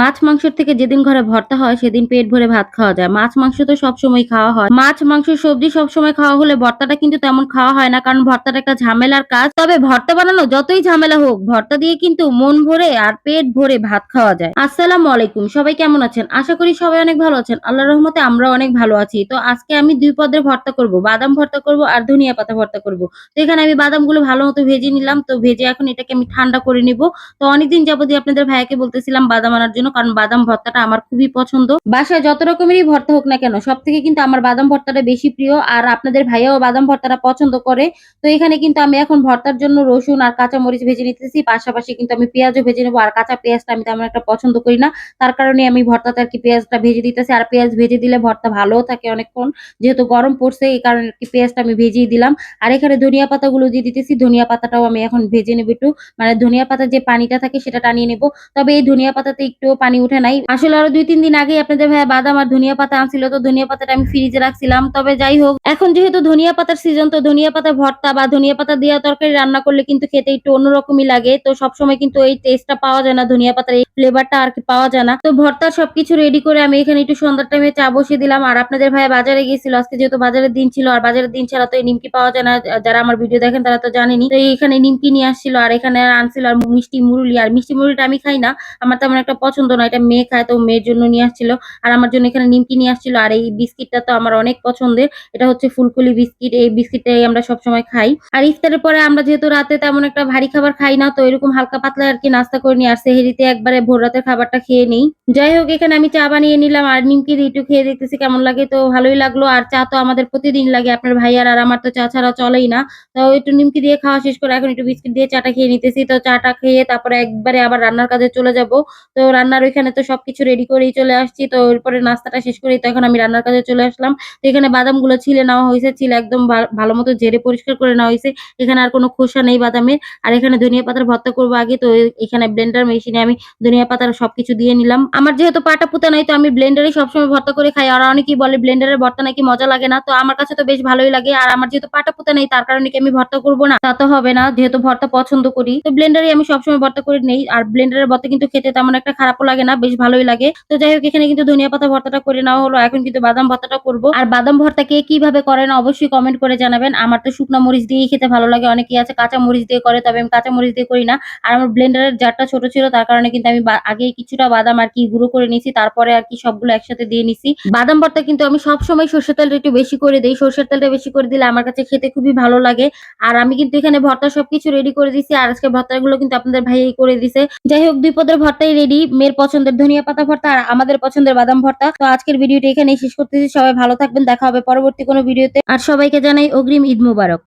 মাছ মাংসের থেকে যেদিন ঘরে ভর্তা হয়, সেদিন পেট ভরে ভাত খাওয়া যায়। মাছ মাংস তো সবসময় খাওয়া হয়। মাছ মাংস সবজি সবসময় খাওয়া হলে ভর্তাটা কিন্তু তেমন খাওয়া হয় না, কারণ ভর্তাটা একটা ঝামেলার কাজ। তবে ভর্তা বানানো যতই ঝামেলা হোক, ভর্তা দিয়ে কিন্তু মন ভরে আর পেট ভরে ভাত খাওয়া যায়। আসসালামু আলাইকুম, সবাই কেমন আছেন? আশা করি সবাই অনেক ভালো আছেন। আল্লাহ রহমতে আমরা অনেক ভালো আছি। তো আজকে আমি দুই পদের ভর্তা করব। বাদাম ভর্তা করব আর ধনিয়া পাতা ভর্তা করব। তো এখানে আমি বাদামগুলো ভালো মতো ভেজে নিলাম। তো ভেজে এখন এটাকে আমি ঠান্ডা করে নিব। তো অনেকদিন যাবতীয় আপনাদের ভাইয়াকে বলতেছিলাম বাদাম আনার জন্য কারণ বাদাম ভর্তাটা আমার খুবই পছন্দ। বাসায় যত রকমেরই ভর্তা হোক না কেন সব থেকে কিন্তু আমার বাদাম ভর্তাটা বেশি প্রিয়, আর আপনাদের ভাইয়াও বাদাম ভর্তাটা পছন্দ করে। তো এখানে কিন্তু আমি এখন ভর্তার জন্য রসুন আর কাঁচা মরিচ ভেজে নিতেছি, পাশাপাশি কিন্তু আমি পেঁয়াজও ভেজে নেব, আর কাঁচা পেঁয়াজটা আমি তেমন একটা পছন্দ করি না। তার কারণে আমি ভর্তাতে আর কি পেঁয়াজটা ভেজে দিতেছি, আর পেঁয়াজ ভেজে দিলে ভর্তা ভালোও থাকে অনেকক্ষণ। যেহেতু গরম পড়ছে, এই কারণে আর কি পেঁয়াজটা আমি ভেজেই দিলাম। আর এখানে ধনিয়া পাতাগুলো দিয়ে দিতেছি, ধনিয়া পাতাটাও আমি এখন ভেজে নেব একটু। মানে ধনিয়া পাতার যে পানিটা থাকে, সেটা টানিয়ে নেব। তবে এই ধনিয়া পাতাতে একটু পানি উঠে নাই। আসলে আরও দুই তিন দিন আগে আপনাদের ভাইয়া বাদাম আর ধনিয়া পাতা আনছিল, তো ধনিয়া পাতাটা আমি ফ্রিজে রাখছিলাম। তবে যাই হোক, এখন যেহেতু ধনিয়া পাতার সিজন তো ধনিয়া পাতা ভর্তা বা ধনিয়া পাতা দিয়ে তরকারি রান্না করলে কিন্তু খেতে একটু অন্যরকমই লাগে। তো সবসময় কিন্তু এই টেস্টটা পাওয়া যায় না, ধনিয়া পাতার এই ফ্লেভারটা আর কি পাওয়া যায় না। তো ভর্তার সবকিছু রেডি করে আমি এখানে একটু সন্ধ্যার টাইমে চা বসিয়ে দিলাম। আর আপনাদের ভাইয়া বাজারে গিয়েছিল, আজকে যেহেতু বাজারের দিন ছিল, আর বাজারের দিন ছাড়া তো এই নিমকি পাওয়া যায় না। যারা আমার ভিডিও দেখেন তারা তো জানেনি তো এখানে নিমকি নিয়ে আসছিল, আর এখানে আনছিল আর মিষ্টি মুরুলি। আর মিষ্টি মুরুলিটা আমি খাই না, আমার তেমন একটা পছন্দ না এটা মেয়ে খায়, তো মেয়ের জন্য নিয়ে আসছিল। আর আমার জন্য এখানে নিমকি নিয়ে আসছিল। আর এই বিস্কিটটা তো আমার অনেক পছন্দের। এটা হচ্ছে ফুলকুলি বিস্কিট। এই বিস্কিটটাই আমরা সবসময় খাই। আর ইফতারের পরে আমরা যেহেতু রাতে তেমন একটা ভারী খাবার খাই না, তো এরকম হালকা পাতলা আর কি নাস্তা করে নিই আর সেহেরিতে একবারে ভোর রাতের খাবারটা খেয়ে নিই। যাই হোক, এখানে আমি চা বানিয়ে নিলাম। আর নিমকি একটু খেয়ে দেখতেছি কেমন লাগে। তো ভালোই লাগল। আর চা তো আমাদের প্রতিদিন লাগে। আপনার ভাইয়ার আর আমার তো চা ছাড়া চলেই না। তো একটু নিমকি দিয়ে খাওয়া শেষ করে এখন একটু বিস্কিট দিয়ে চাটা খেয়ে নিতেছি। তো চাটা খেয়ে তারপরে একবারে আবার রান্নার কাজে চলে যাব। তো রান্নার ওইখানে তো সবকিছু রেডি করেই চলে আসছি, তো এরপরে নাস্তাটা শেষ করেই তো এখন আমি রান্নার কাজে চলে আসলাম। তো এখানে বাদামগুলো ছিলে নেওয়া হয়েছে, ছিল একদম ভালো মতো ঝেড়ে পরিষ্কার করে নেওয়া হয়েছে। এখানে আর কোনো খোসা নেই বাদামের আর এখানে ধনিয়া পাতার ভর্তা করব আগে, তো এখানে ব্লেন্ডার মেশিনে আমি ধনিয়া পাতার সবকিছু দিয়ে নিলাম। আমার যেহেতু পাটা পুতা নাই, তো আমি ব্লেন্ডারে সবসময় ভর্তা করে খাই। আর অনেকেই বলে ব্লেন্ডারের ভর্তা নাকি মজা লাগে না, তো আমার কাছে তো বেশ ভালোই লাগে। আর আমার যেহেতু পাটা পুতা নেই, তার কারণে কি আমি ভর্তা করব না? তা তো হবে না, যেহেতু ভর্তা পছন্দ করি। তো ব্লেন্ডারে আমি সবসময় ভর্তা করে নেই। আর ব্লেন্ডারের ভর্তা কিন্তু খেতে তেমন একটা খারাপও লাগে না, বেশ ভালোই লাগে। তো যাই হোক, এখানে কিন্তু ধনিয়া পাতা ভর্তাটা করে নেওয়া হলো। এখন কিন্তু বাদাম ভর্তাটা করব। আর বাদাম ভর্তা কে কীভাবে করেন অবশ্যই কমেন্ট করে জানাবেন। আমার তো শুকনো মরিচ দিয়েই খেতে ভালো লাগে। অনেকেই আছে কাঁচা মরিচ দিয়ে করে, তবে আমি কাঁচা মরিচ দিয়ে করি না। আর আমার ব্লেন্ডারের জারটা ছোট ছিল, তার কারণে কিন্তু আমি আগে কিছুটা বাদাম আর কি গুঁড়ো করে নিছি তারপরে আর কি সবগুলো একসাথে দিয়ে নিছি। বাদাম ভর্তা কিন্তু আমি সব সময় সর্ষের তেলটা একটু বেশি করে দিই। সর্ষের তেলটা বেশি করে দিলে আমার কাছে খেতে খুবই ভালো লাগে। আর আমি কিন্তু এখানে ভর্তা সবকিছু রেডি করে দিছি আর আজকে ভর্তাগুলো কিন্তু আপনাদের ভাইয়াই করে দিছে। যাই হোক, দুই পদের ভর্তাই রেডি মেয়ের পছন্দের ধনিয়া পাতা ভর্তা আর আমাদের পছন্দের বাদাম ভর্তা। তো আজকের ভিডিওটি এখানেই শেষ করতেছি। সবাই ভালো থাকবেন। দেখা হবে পরবর্তী কোনো ভিডিওতে। আর সবাইকে জানাই অগ্রিম ঈদ মুবারক।